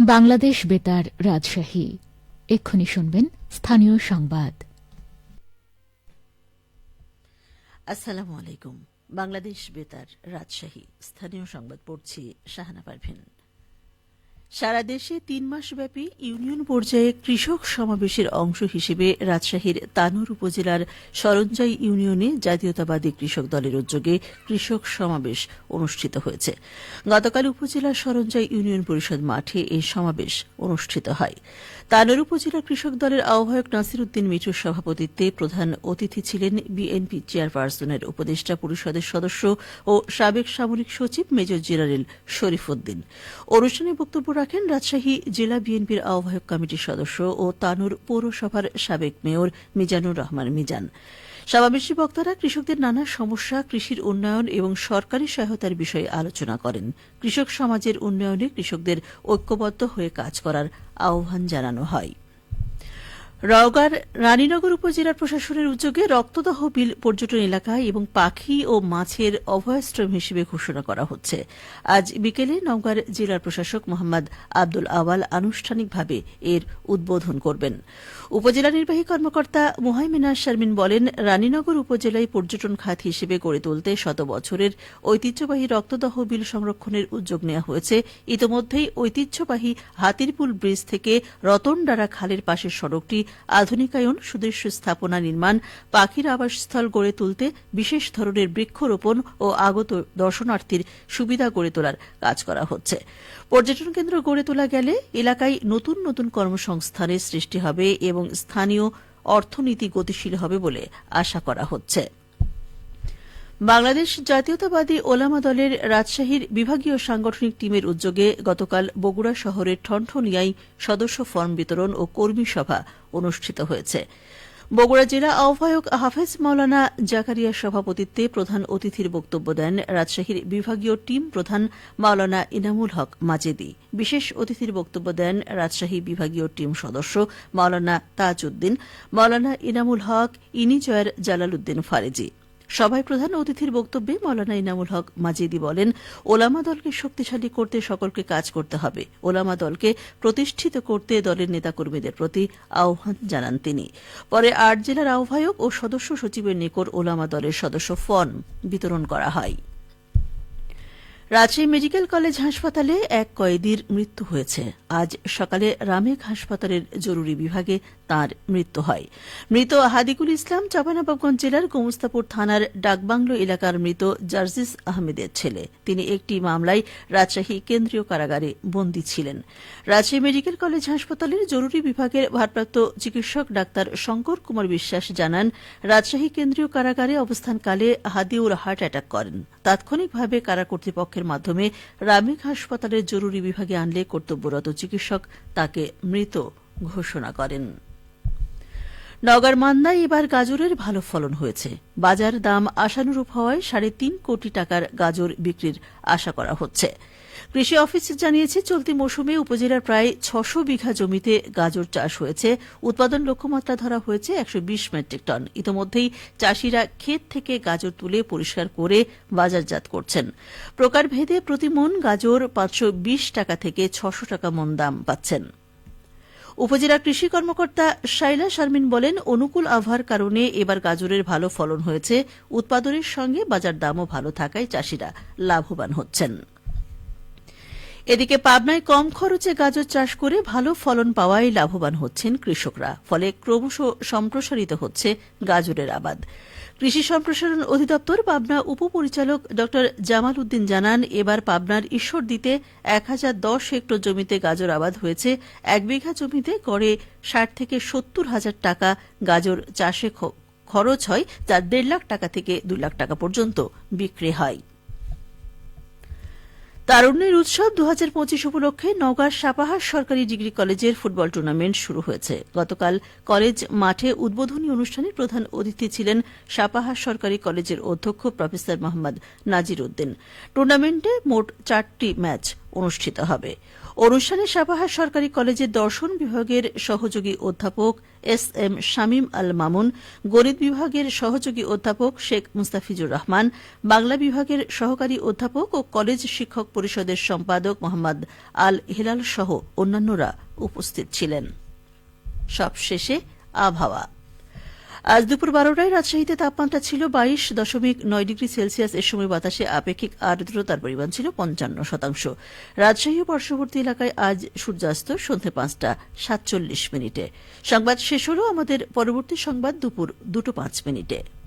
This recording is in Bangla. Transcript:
বাংলাদেশ বেতার রাজশাহী। এক্ষুনি শুনবেন স্থানীয় সংবাদ। আসসালামু আলাইকুম। বাংলাদেশ বেতার রাজশাহী। স্থানীয় সংবাদ পড়ছি শাহানা পারভিন সারা দেশে তিন মাসব্যাপী ইউনিয়ন পর্যায়ে কৃষক সমাবেশের অংশ হিসেবে রাজশাহীর তানুর উপজেলার সরঞ্জাই ইউনিয়নে জাতীয়তাবাদী কৃষক দলের উদ্যোগে কৃষক সমাবেশ অনুষ্ঠিত হয়েছে। গতকাল উপজেলার সরঞ্জাই ইউনিয়ন পরিষদ মাঠে এই সমাবেশ অনুষ্ঠিত হয়। তানোর উপজেলা কৃষক দলের আহ্বায়ক নাসির উদ্দিন মিঠুর সভাপতিত্বে প্রধান অতিথি ছিলেন বিএনপি চেয়ারপারসনের উপদেষ্টা পরিষদের সদস্য ও সাবেক সামরিক সচিব মেজর জেনারেল শরীফ উদ্দিন। অনুষ্ঠানে বক্তব্য রাখেন রাজশাহী জেলা বিএনপির আহ্বায়ক কমিটির সদস্য ও তানুর পৌরসভার সাবেক মেয়র মিজানুর রহমান মিজান। সমাবেশী বক্তারা কৃষকদের নানা সমস্যা, কৃষির উন্নয়ন এবং সরকারি সহায়তার বিষয়ে আলোচনা করেন। কৃষক সমাজের উন্নয়নে কৃষকদের ঐক্যবদ্ধ হয়ে কাজ করার আহ্বান জানানো হয়। নওগাঁর রানীনগর উপজেলার প্রশাসনের উদ্যোগে রক্তদাহ বিল পর্যটন এলাকায় এবং পাখি ও মাছের অভয়াশ্রম হিসেবে ঘোষণা করা হচ্ছে। আজ বিকেলে নওগাঁর জেলার প্রশাসক মোহাম্মদ আব্দুল আওয়াল আনুষ্ঠানিকভাবে এর উদ্বোধন করবেন। উপজেলা নির্বাহী কর্মকর্তা মুহাইমিনা শারমিন বলেন, রানীনগর উপজেলায় পর্যটন খাত হিসেবে গড়ে তুলতে শত বছরের ঐতিহ্যবাহী রক্তদাহ বিল সংরক্ষণের উদ্যোগ নেওয়া হয়েছে। ইতোমধ্যেই ঐতিহ্যবাহী হাতিরপুল ব্রিজ থেকে রতনডারা খালের পাশের সড়কটি আধুনিকায়ন, সুদৃশ্য স্থাপনা নির্মাণ, পাখির আবাসস্থল গড়ে তুলতে বিশেষ ধরনের বৃক্ষরোপণ ও আগত দর্শনার্থীর সুবিধা গড়ে তোলার কাজ করা হচ্ছে। পর্যটন কেন্দ্র গড়ে তোলা গেলে এলাকায় নতুন নতুন কর্মসংস্থানের সৃষ্টি হবে এবং স্থানীয় অর্থনীতি গতিশীল হবে বলে আশা করা হচ্ছে। বাংলাদেশ জাতীয়তাবাদী ওলামা দলের রাজশাহীর বিভাগীয় সাংগঠনিক টিমের উদ্যোগে গতকাল বগুড়া শহরের ঠনঠনিয়ায় সদস্য ফর্ম বিতরণ ও কর্মী সভা অনুষ্ঠিত হয়েছে। বগুড়া জেলা আহ্বায়ক হাফেজ মাওলানা জাকারিয়ার সভাপতিত্বে প্রধান অতিথির বক্তব্য দেন রাজশাহীর বিভাগীয় টিম প্রধান মাওলানা ইনামুল হক মাজেদি। বিশেষ অতিথির বক্তব্য দেন রাজশাহী বিভাগীয় টিম সদস্য মাওলানা তাজউদ্দিন, মাওলানা ইনামুল হক ইনিজয়ের জালাল উদ্দিন ফারেজি। সভায় প্রধান অতিথির বক্তব্যে মৌলানা ইনামুল হক মাজিদি বলেন, ওলামা দলকে শক্তিশালী করতে সকলকে কাজ করতে হবে। ওলামা দলকে প্রতিষ্ঠিত করতে দলের নেতাকর্মীদের প্রতি আহ্বান জানান তিনি। পরে আট জেলার আহ্বায়ক ও সদস্য সচিবের নিকট ওলামা দলের সদস্য ফর্ম বিতরণ করা হয়। রাজশাহী মেডিকেল কলেজ হাসপাতালে এক কয়েদির মৃত্যু হয়েছে। আজ সকালে রামেক হাসপাতালের জরুরি বিভাগে তার মৃত্যু হয়। মৃত হাদিকুল ইসলাম চাপানবাবগঞ্জ জেলার গোমস্তাপুর থানার ডাকবাংলো এলাকার মৃত জার্জিস আহমেদের ছেলে। তিনি একটি মামলায় রাজশাহী কেন্দ্রীয় কারাগারে বন্দী ছিলেন। রাজশাহী মেডিকেল কলেজ হাসপাতালের জরুরি বিভাগের ভারপ্রাপ্ত চিকিৎসক ডাক্তার শঙ্কর কুমার বিশ্বাস জানান, রাজশাহী কেন্দ্রীয় কারাগারে অবস্থানকালে হাদিউর হার্ট অ্যাটাক করেন। তাৎক্ষণিকভাবে কারা কর্তৃপক্ষের মাধ্যমে রামেক হাসপাতালের জরুরি বিভাগে আনলে কর্তব্যরত চিকিৎসক তাকে মৃত ঘোষণা করেন। নগর মান্দায় এবার গাজরের ভালো ফলন হয়েছে। বাজার দাম আশানুরূপ হওয়ায় সাড়ে তিন কোটি টাকার গাজর বিক্রির আশা করা হচ্ছে। কৃষি অফিস জানিয়েছে, চলতি মৌসুমে উপজেলার প্রায় ছশো বিঘা জমিতে গাজর চাষ হয়েছে। উৎপাদন লক্ষ্যমাত্রা ধরা হয়েছে একশো বিশ মেট্রিক টন। ইতোমধ্যেই চাষিরা ক্ষেত থেকে গাজর তুলে পরিষ্কার করে বাজারজাত করছেন। প্রকারভেদে প্রতি মন গাজর পাঁচশো বিশ টাকা থেকে ছশো টাকা মন দাম পাচ্ছেন। উপজেলা কৃষি কর্মকর্তা শাইলা শারমিন বলেন, অনুকূল আবহাওয়ার কারণে এবার গাজরের ভালো ফলন হয়েছে। উৎপাদনের সঙ্গে বাজার দামও ভালো থাকায় চাষিরা লাভবান হচ্ছেন। এদিকে পাবনায় কম খরচে গাজর চাষ করে ভালো ফলন পাওয়ায় লাভবান হচ্ছেন কৃষকরা, ফলে ক্রমশ সম্প্রসারিত হচ্ছে গাজরের আবাদ। কৃষি সম্প্রসারণ অধিদপ্তর পাবনা উপপরিচালক ড. জামাল উদ্দিন জানান, এবার পাবনার ঈশ্বর দিতে এক হাজার দশ হেক্টর জমিতে গাজর আবাদ হয়েছে। এক বিঘা জমিতে গড়ে ষাট থেকে সত্তর হাজার টাকা গাজর চাষে খরচ হয়, যা দেড় লাখ টাকা থেকে দুই লাখ টাকা পর্যন্ত বিক্রি হয়। তারুণ্যের উৎসব দু হাজার পঁচিশ উপলক্ষে নওগাঁর সাপাহার সরকারি ডিগ্রি কলেজের ফুটবল টুর্নামেন্ট শুরু হয়েছে। গতকাল কলেজ মাঠে উদ্বোধনী অনুষ্ঠানে প্রধান অতিথি ছিলেন সাপাহার সরকারি কলেজের অধ্যক্ষ প্রফেসর মোহাম্মদ নাজির উদ্দিন। টুর্নামেন্টে মোট চারটি ম্যাচ অনুষ্ঠিত হবে। অনুষ্ঠানে সাপাহার সরকারি কলেজের দর্শন বিভাগের সহযোগী অধ্যাপক এস এম শামীম আল মামুন, গণিত বিভাগের সহযোগী অধ্যাপক শেখ মুস্তাফিজুর রহমান, বাংলা বিভাগের সহকারী অধ্যাপক ও কলেজ শিক্ষক পরিষদের সম্পাদক মোহাম্মদ আল হেলাল সহ অন্যান্যরা উপস্থিত ছিলেন। সবশেষে আবহাওয়া। আজ দুপুর বারোটায় রাজশাহীতে তাপমাত্রা ছিল বাইশ দশমিক নয় ডিগ্রি সেলসিয়াস। এর সময় বাতাসে আপেক্ষিক আর্দ্রতার পরিমাণ ছিল পঞ্চান্ন শতাংশ। রাজশাহী ও পার্শ্ববর্তী এলাকায় আজ সূর্যাস্ত সন্ধে পাঁচটা সাতচল্লিশ মিনিটে। সংবাদ শেষ হল আমাদের পরবর্তী সংবাদ দুপুর দুটো পাঁচ মিনিটে।